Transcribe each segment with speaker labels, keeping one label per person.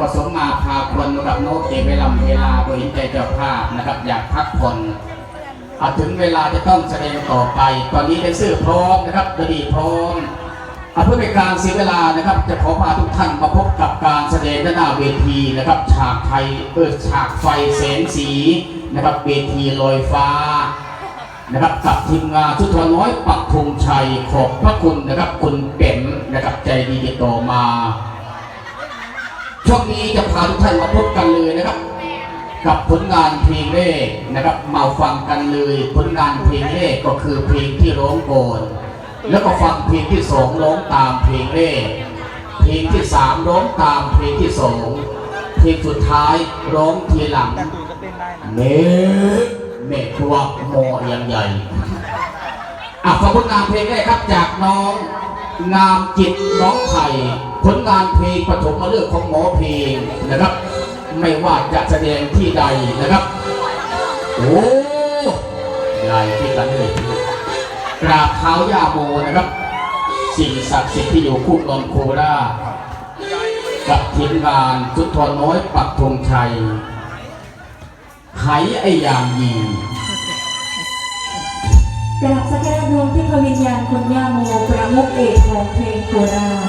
Speaker 1: ก็สมมาพาคนกับโนเก็บเวลาเวลาก็เห็นใจเจ้าภาพนะครับ อยากพักผ่อนอถึงเวลาจะต้องแสดงต่อไป ตอนนี้เป็นสื่อพร้อมนะครับดนตรีพร้อมอาเพื่อเป็นการเสียเวลานะครับ จะขอพาทุกท่านมาพบกับการแสดงด้านหน้าเวทีนะครับ ฉากไทยเออฉากไฟแสงสีนะครับ เวทีลอยฟ้านะครับกับทีมงานชุดทอน้อยปักธงชัยขอบพระคุณนะครับ คุณเป็มนะครับใจดีติดต่อมา ช่วงนี้จะพาทุกท่านมาพบกันเลยนะครับ กับผลงานเพลงแรกนะครับ มาฟังกันเลยผลงานเพลงแรกก็คือเพลงที่ร้องโก่อนแล้วก็ฟังเพลงที่สองร้องตามเพลงแรกเพลงที่สามร้องตามเพลงที่สองเพลงสุดท้ายร้องทีหลังเมเมฆตัวโมยังใหญ่อะฟังผลงานเพลงแรกครับจากน้อง งามจิตน้องไผ่ผลงานเพลงปฐมฤกษ์ของหมอเพลงนะครับ ไม่ว่าจะแสดงที่ใดนะครับ โอ้ใหญ่ที่กันเลยกราบเท้าย่าโมนะครับ สิ่งศักดิ์สิทธิ์ที่อยู่คู่นนโคราชกับทีมงานสุดทอน้อยปักธงชัยไขไอยางยี
Speaker 2: กราบสักการะดวงที่พระวิญญาณคนย่าโมประมุกเอกของเพลงโคราช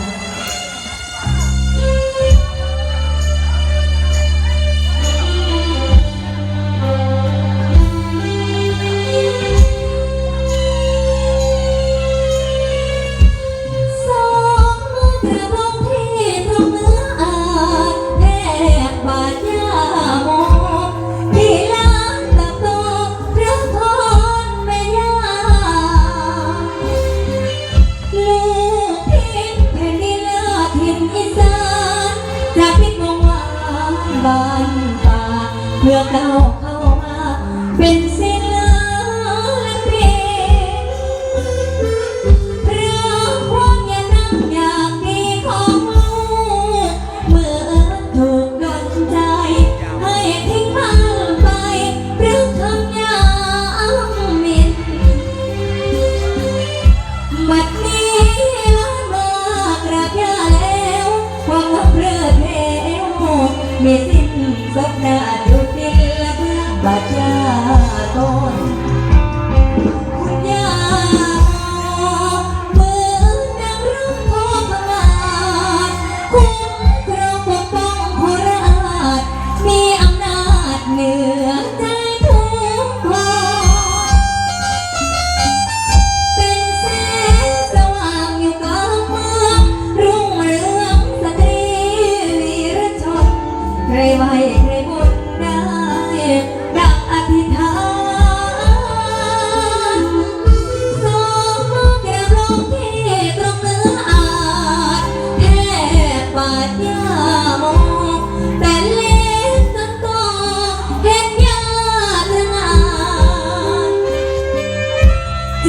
Speaker 2: เพื่อก้าวเข้ามาเป็นศิลปินเพราะความอยากนั่งอยากดีของลูกเมื่อถูกดนใจ ให้ทิ้งมันไปเพราะคำยามมินบัดนี้ลามากราบยาแล้วความรักเพลิดเพลมีสิ้นสัปดาห์ดุดินและเพื่อ บาดยาต้น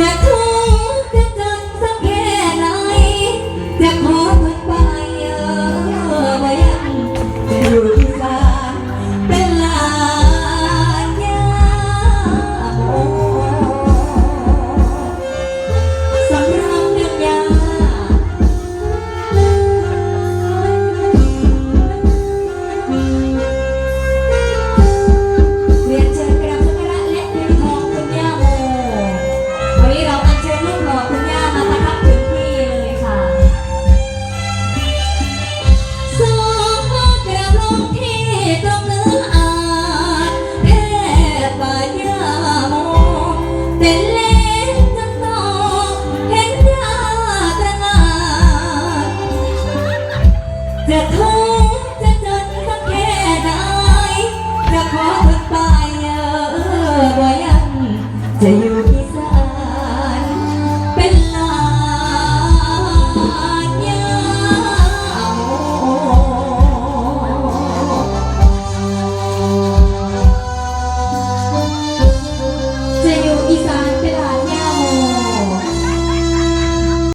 Speaker 2: connect.